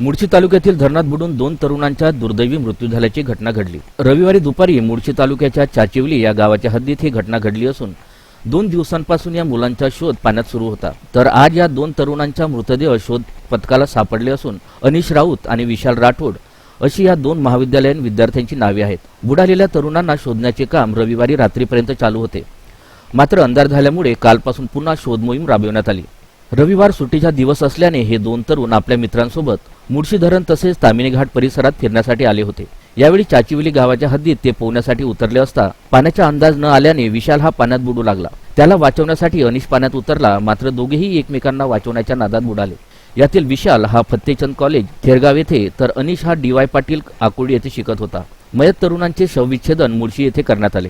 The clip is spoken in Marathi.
मुळशी तालुक्यातील धरणात बुडून दोन तरुणांचा दुर्दैवी मृत्यू झाल्याची घटना घडली. रविवारी दुपारी मुळशी तालुक्याच्या चाचिवली या गावाच्या हद्दीत ही घटना घडली असून दोन दिवसांपासून या मुलांचा शोध पाण्यात सुरू होता. तर आज या दोन तरुणांचा मृतदेह शोध पथकाला सापडले असून अनिश राऊत आणि विशाल राठोड अशी या दोन महाविद्यालयीन विद्यार्थ्यांची नावे आहेत. बुडालेल्या तरुणांना शोधण्याचे काम रविवारी रात्रीपर्यंत चालू होते. मात्र अंधार झाल्यामुळे कालपासून पुन्हा शोध मोहीम राबविण्यात आली. रविवार सुट्टीचा दिवस असल्याने हे दोन तरुण आपल्या मित्रांसोबत मुळशी धरण तसेच तामिनी घाट परिसरात फिरण्यासाठी आले होते. यावेळी चाचिवली गावाच्या हद्दीत ते पोहण्यासाठी उतरले असता पाण्याचा अंदाज न आल्याने विशाल हा पाण्यात बुडू लागला. त्याला वाचवण्यासाठी अनिश पाण्यात उतरला मात्र दोघेही एकमेकांना वाचवण्याच्या नादात बुडाले. यातील विशाल हा फत्तेचंद कॉलेज थेरगाव येथे तर अनिश हा डी वाय पाटील आकुर्डी येथे शिकत होता. मयत तरुणांचे शवविच्छेदन मुळशी येथे करण्यात आले.